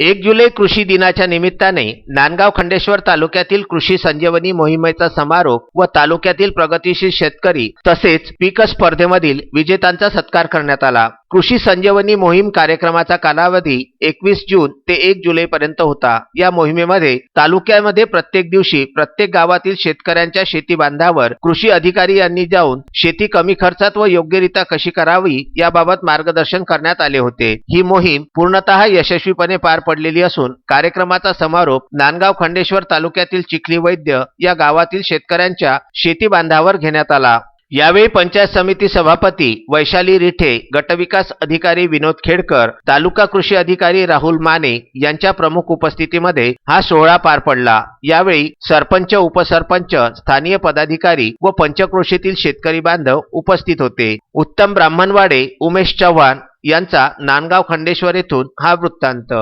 एक जुलै कृषी दिनाच्या निमित्ताने नांदगाव खंडेश्वर तालुक्यातील कृषी संजीवनी मोहिमेचा समारोप व तालुक्यातील प्रगतीशील शेतकरी तसेच पीक स्पर्धेमधील विजेत्यांचा सत्कार करण्यात आला. कृषी संजीवनी मोहीम कार्यक्रमाचा कालावधी एकवीस जून ते एक जुलैपर्यंत होता. या मोहिमेमध्ये तालुक्यामध्ये प्रत्येक दिवशी प्रत्येक गावातील शेतकऱ्यांच्या शेती बांधावर कृषी अधिकारी यांनी जाऊन शेती कमी खर्चात व योग्यरित्या कशी करावी याबाबत मार्गदर्शन करण्यात आले होते. ही मोहीम पूर्णतः यशस्वीपणे पार पडलेली असून कार्यक्रमाचा समारोप नांदगाव खंडेश्वर तालुक्यातील चिखली वैद्य या गावातील शेतकऱ्यांच्या शेती बांधावर घेण्यात आला. यावेळी पंचायत समिती सभापती वैशाली रिठे गटविकास अधिकारी विनोद खेडकर तालुका कृषी अधिकारी राहुल माने यांच्या प्रमुख उपस्थितीमध्ये हा सोहळा पार पडला. यावेळी सरपंच उपसरपंच स्थानीय पदाधिकारी व पंचक्रोशीतील शेतकरी बांधव उपस्थित होते. उत्तम ब्राह्मणवाडे उमेश चव्हाण यांचा नांदगाव खंडेश्वर येथून हा वृत्तांत.